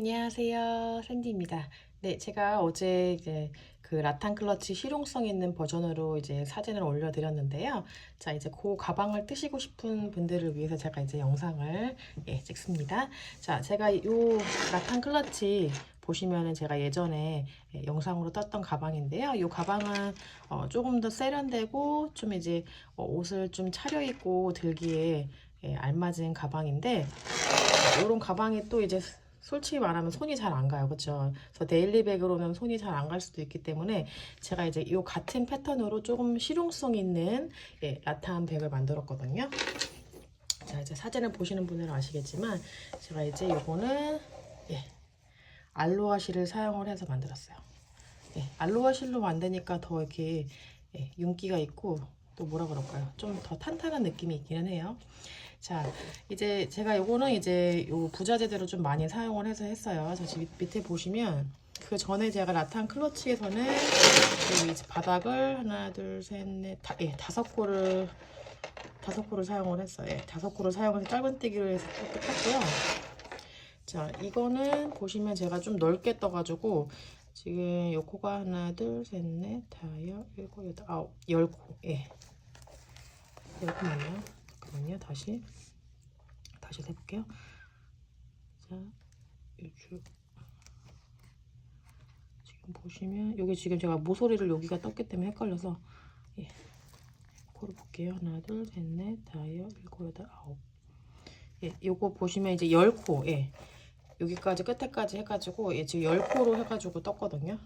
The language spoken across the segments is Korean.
안녕하세요. 샌디입니다. 네, 제가 어제 이제 그 라탄 클러치 실용성 있는 버전으로 이제 사진을 올려드렸는데요. 자, 이제 그 가방을 뜨시고 싶은 분들을 위해서 제가 이제 영상을 예, 찍습니다. 자, 제가 이 라탄 클러치 보시면은 제가 예전에 예, 영상으로 떴던 가방인데요. 이 가방은 어, 조금 더 세련되고 좀 이제 어, 옷을 좀 차려입고 들기에 예, 알맞은 가방인데 이런 가방이 또 이제 솔직히 말하면 손이 잘 안 가요. 그렇죠? 그래서 데일리백으로는 손이 잘 안 갈 수도 있기 때문에 제가 이제 이 같은 패턴으로 조금 실용성 있는 예, 라탄 백을 만들었거든요. 자, 이제 사진을 보시는 분들은 아시겠지만 제가 이제 이거는 예, 알로하 실을 사용을 해서 만들었어요. 예, 알로하 실로 만드니까 더 이렇게 예, 윤기가 있고 또 뭐라 그럴까요? 좀 더 탄탄한 느낌이 있기는 해요. 자, 이제 제가 요거는 이제 요 부자재들을 좀 많이 사용을 해서 했어요. 자, 지금 밑에 보시면 그 전에 제가 라탄 클러치에서는 이제 바닥을 하나, 둘, 셋, 넷, 다, 예, 다섯 코를 다섯 코를 사용을 했어요. 예, 다섯 코를 사용해서 짧은뜨기를 해서 떴고요. 자, 이거는 보시면 제가 좀 넓게 떠가지고 지금 요 코가 하나, 둘, 셋, 넷, 다섯, 일곱, 여덟, 아홉, 열 코. 예. 열코 맞나요? 잠깐만요. 다시 다시 세볼게요. 자, 이쪽 지금 보시면 여기 지금 제가 모서리를 여기가 떴기 때문에 헷갈려서 예. 코를 볼게요. 하나, 둘, 셋, 넷, 다섯, 일곱, 여덟, 아홉. 예, 요거 보시면 이제 열 코. 예. 여기까지 끝에까지 해가지고 예, 지금 열 코로 해가지고 떴거든요.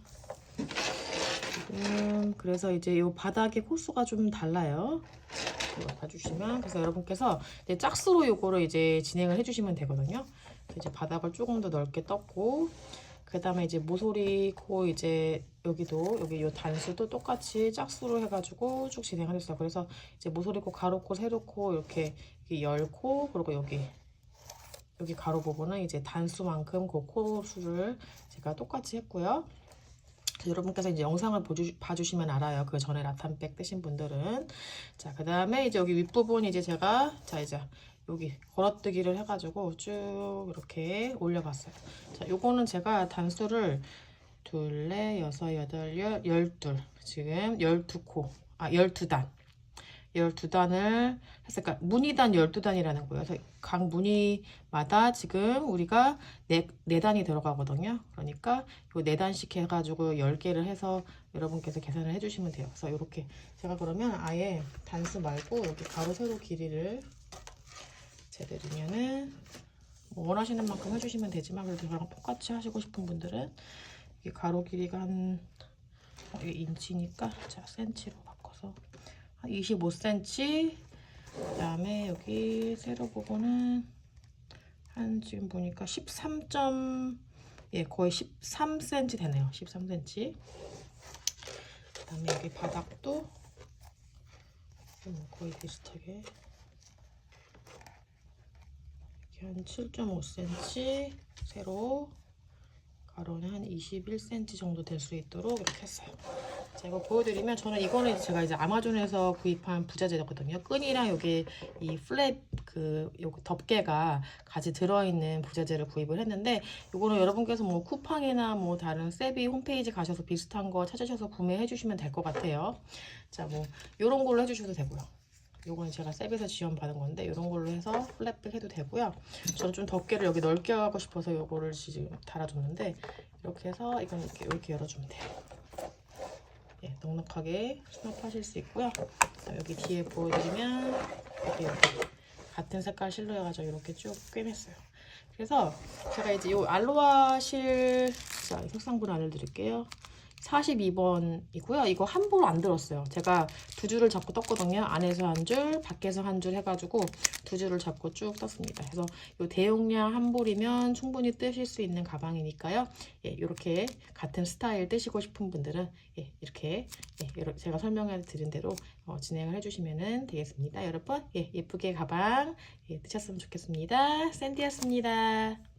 지금 그래서 이제 요 바닥의 코수가 좀 달라요. 이거 봐주시면 그래서 여러분께서 이제 짝수로 요거를 이제 진행을 해주시면 되거든요. 이제 바닥을 조금 더 넓게 떴고 그 다음에 이제 모서리 코 이제 여기도 여기 요 단수도 똑같이 짝수로 해가지고 쭉 진행을 했어요. 그래서 이제 모서리 코, 가로 코, 세로 코 이렇게 열 코 그리고 여기 여기 가로 부분은 이제 단수만큼 그 코 수를 제가 똑같이 했고요. 여러분께서 이제 영상을 보주, 봐주시면 알아요. 그 전에 라탄백 뜨신 분들은. 자, 그 다음에 이제 여기 윗부분 이제 제가, 자, 이제 여기 걸어뜨기를 해가지고 쭉 이렇게 올려봤어요. 자, 요거는 제가 단수를 둘, 넷, 여섯, 여덟, 열, 열둘. 지금 열두 코, 아, 열두 단. 12단을 했으니까 그러니까 무늬단 12단이라는 거예요. 각 무늬마다 지금 우리가 4, 4단이 들어가거든요. 그러니까 요 4단씩 해가지고 10개를 해서 여러분께서 계산을 해주시면 돼요. 그래서 이렇게 제가 그러면 아예 단수 말고 여기 가로 세로 길이를 재드리면은 뭐 원하시는 만큼 해주시면 되지만 그래도 저랑 똑같이 하시고 싶은 분들은 이 가로 길이가 한 어, 이게 인치니까 자 센치로 바꿔서 25cm 그 다음에 여기 세로 부분은 한 지금 보니까 13. 예 거의 13cm 되네요. 13cm 그 다음에 여기 바닥도 음, 거의 비슷하게. 이렇게 한 7.5cm 세로 가로는 한 21cm 정도 될 수 있도록 이렇게 했어요. 자, 이거 보여드리면 저는 이거는 제가 이제 아마존에서 구입한 부자재거든요. 끈이랑 여기 이 플랩 그 요거 덮개가 같이 들어있는 부자재를 구입을 했는데 이거는 여러분께서 뭐 쿠팡이나 뭐 다른 세비 홈페이지 가셔서 비슷한 거 찾으셔서 구매해 주시면 될 것 같아요. 자, 뭐 요런 걸로 해주셔도 되고요. 요거는 제가 세비에서 지원받은 건데 이런 걸로 해서 플랫백 해도 되고요. 저는 좀 덮개를 여기 넓게 하고 싶어서 요거를 지금 달아줬는데 이렇게 해서 이건 이렇게, 이렇게 열어주면 돼요. 예, 넉넉하게 수납하실 수 있고요. 자, 여기 뒤에 보여드리면 이렇게, 이렇게 같은 색깔 실로 해가지고 이렇게 쭉 꿰맸어요. 그래서 제가 이제 이 알로하 실 자, 색상분 알려드릴게요. 42번이고요. 이거 한볼안 들었어요. 제가 두 줄을 잡고 떴거든요. 안에서 한 줄, 밖에서 한 줄 해가지고 두 줄을 잡고 쭉 떴습니다. 그래서 이 대용량 한 볼이면 충분히 뜨실 수 있는 가방이니까요. 예, 이렇게 같은 스타일 뜨시고 싶은 분들은 예, 이렇게 예, 제가 설명해 드린 대로 어, 진행을 해주시면 되겠습니다. 여러분 예, 예쁘게 가방 예, 뜨셨으면 좋겠습니다. 샌디였습니다.